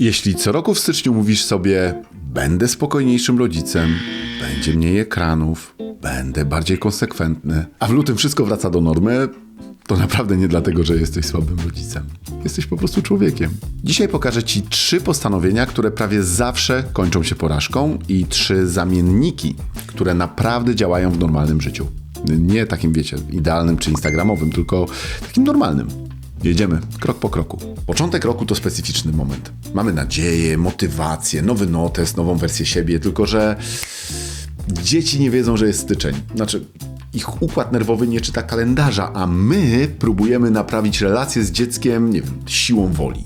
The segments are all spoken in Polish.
Jeśli co roku w styczniu mówisz sobie, będę spokojniejszym rodzicem, będzie mniej ekranów, będę bardziej konsekwentny, a w lutym wszystko wraca do normy, to naprawdę nie dlatego, że jesteś słabym rodzicem. Jesteś po prostu człowiekiem. Dzisiaj pokażę Ci trzy postanowienia, które prawie zawsze kończą się porażką i trzy zamienniki, które naprawdę działają w normalnym życiu. Nie takim, wiecie, idealnym czy instagramowym, tylko takim normalnym. Jedziemy krok po kroku. Początek roku to specyficzny moment. Mamy nadzieję, motywację, nowy notes, nową wersję siebie, tylko że dzieci nie wiedzą, że jest styczeń. Znaczy, ich układ nerwowy nie czyta kalendarza, a my próbujemy naprawić relacje z dzieckiem, nie wiem, siłą woli.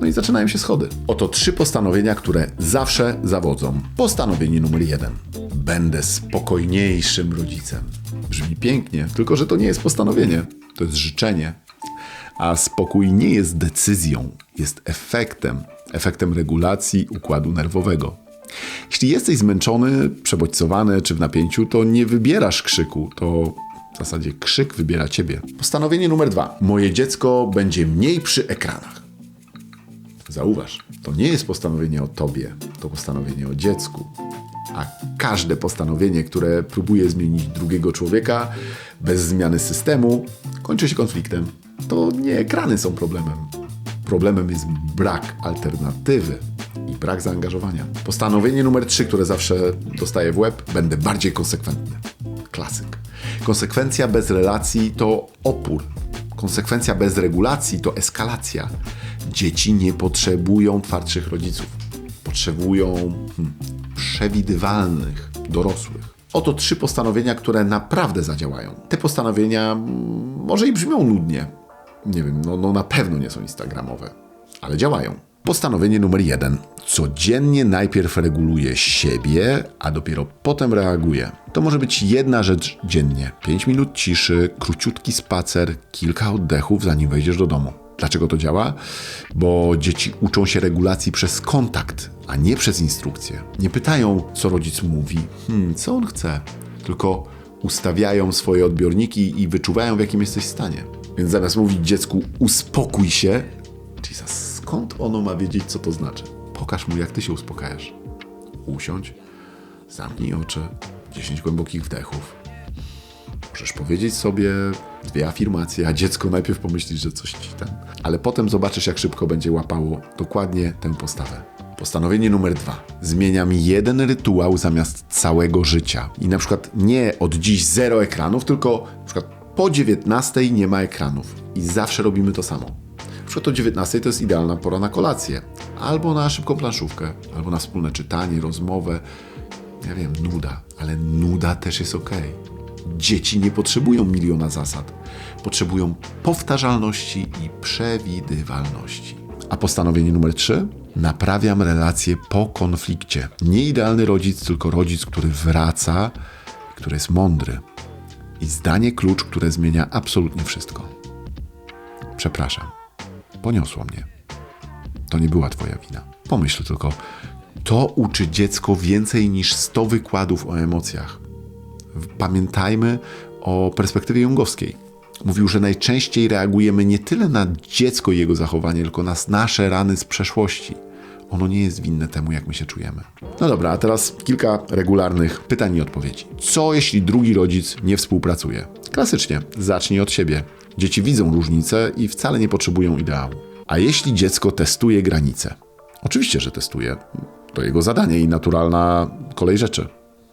No i zaczynają się schody. Oto trzy postanowienia, które zawsze zawodzą. Postanowienie numer jeden. Będę spokojniejszym rodzicem. Brzmi pięknie, tylko że to nie jest postanowienie, to jest życzenie. A spokój nie jest decyzją, jest efektem, efektem regulacji układu nerwowego. Jeśli jesteś zmęczony, przebodźcowany czy w napięciu, to nie wybierasz krzyku, to w zasadzie krzyk wybiera ciebie. Postanowienie numer dwa. Moje dziecko będzie mniej przy ekranach. Zauważ, to nie jest postanowienie o tobie, to postanowienie o dziecku. A każde postanowienie, które próbuje zmienić drugiego człowieka bez zmiany systemu, kończy się konfliktem. To nie ekrany są problemem. Problemem jest brak alternatywy i brak zaangażowania. Postanowienie numer trzy, które zawsze dostaję w łeb, będę bardziej konsekwentny. Klasyk. Konsekwencja bez relacji to opór. Konsekwencja bez regulacji to eskalacja. Dzieci nie potrzebują twardszych rodziców. Potrzebują hmm, przewidywalnych dorosłych. Oto trzy postanowienia, które naprawdę zadziałają. Te postanowienia mm, może i brzmią nudnie. Nie wiem, no, no na pewno nie są instagramowe, ale działają. Postanowienie numer jeden. Codziennie najpierw reguluję siebie, a dopiero potem reaguję. To może być jedna rzecz dziennie. 5 minut ciszy, króciutki spacer, kilka oddechów, zanim wejdziesz do domu. Dlaczego to działa? Bo dzieci uczą się regulacji przez kontakt, a nie przez instrukcje. Nie pytają, co rodzic mówi, hmm, co on chce, tylko ustawiają swoje odbiorniki i wyczuwają, w jakim jesteś stanie. Więc zamiast mówić dziecku, uspokój się, Jesus, skąd ono ma wiedzieć, co to znaczy? Pokaż mu, jak ty się uspokajasz. Usiądź, zamknij oczy, 10 głębokich wdechów. Możesz powiedzieć sobie dwie afirmacje, a dziecko najpierw pomyśli, że coś ci ten. Ale potem zobaczysz, jak szybko będzie łapało dokładnie tę postawę. Postanowienie numer dwa. Zmieniam jeden rytuał zamiast całego życia. I na przykład nie od dziś zero ekranów, tylko na przykład po 19 nie ma ekranów. I zawsze robimy to samo. Na przykład o 19 to jest idealna pora na kolację. Albo na szybką planszówkę, albo na wspólne czytanie, rozmowę. Ja wiem, nuda, ale nuda też jest ok. Dzieci nie potrzebują miliona zasad. Potrzebują powtarzalności i przewidywalności. A postanowienie numer 3? Naprawiam relacje po konflikcie. Nie idealny rodzic, tylko rodzic, który wraca, który jest mądry. I zdanie klucz, które zmienia absolutnie wszystko. Przepraszam. Poniosło mnie. To nie była Twoja wina. Pomyśl tylko, to uczy dziecko więcej niż 100 wykładów o emocjach. Pamiętajmy o perspektywie jungowskiej. Mówił, że najczęściej reagujemy nie tyle na dziecko i jego zachowanie, tylko na nasze rany z przeszłości. Ono nie jest winne temu, jak my się czujemy. No dobra, a teraz kilka regularnych pytań i odpowiedzi. Co jeśli drugi rodzic nie współpracuje? Klasycznie, zacznij od siebie. Dzieci widzą różnice i wcale nie potrzebują ideału. A jeśli dziecko testuje granice? Oczywiście, że testuje. To jego zadanie i naturalna kolej rzeczy.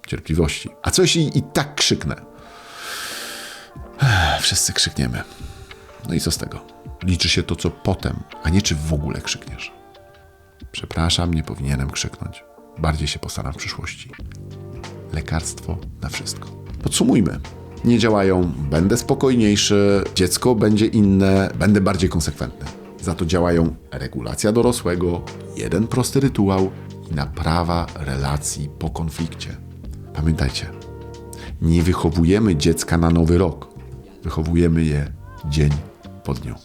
Cierpliwości. A co jeśli i tak krzyknę? Wszyscy krzykniemy. No i co z tego? Liczy się to, co potem, a nie czy w ogóle krzykniesz. Przepraszam, nie powinienem krzyknąć. Bardziej się postaram w przyszłości. Lekarstwo na wszystko. Podsumujmy. Nie działają, będę spokojniejszy, dziecko będzie inne, będę bardziej konsekwentny. Za to działają regulacja dorosłego, jeden prosty rytuał i naprawa relacji po konflikcie. Pamiętajcie, nie wychowujemy dziecka na nowy rok, wychowujemy je dzień po dniu.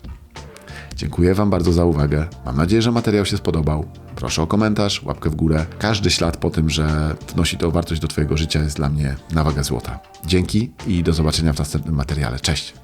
Dziękuję Wam bardzo za uwagę. Mam nadzieję, że materiał się spodobał. Proszę o komentarz, łapkę w górę. Każdy ślad po tym, że wnosi to wartość do Twojego życia jest dla mnie na wagę złota. Dzięki i do zobaczenia w następnym materiale. Cześć!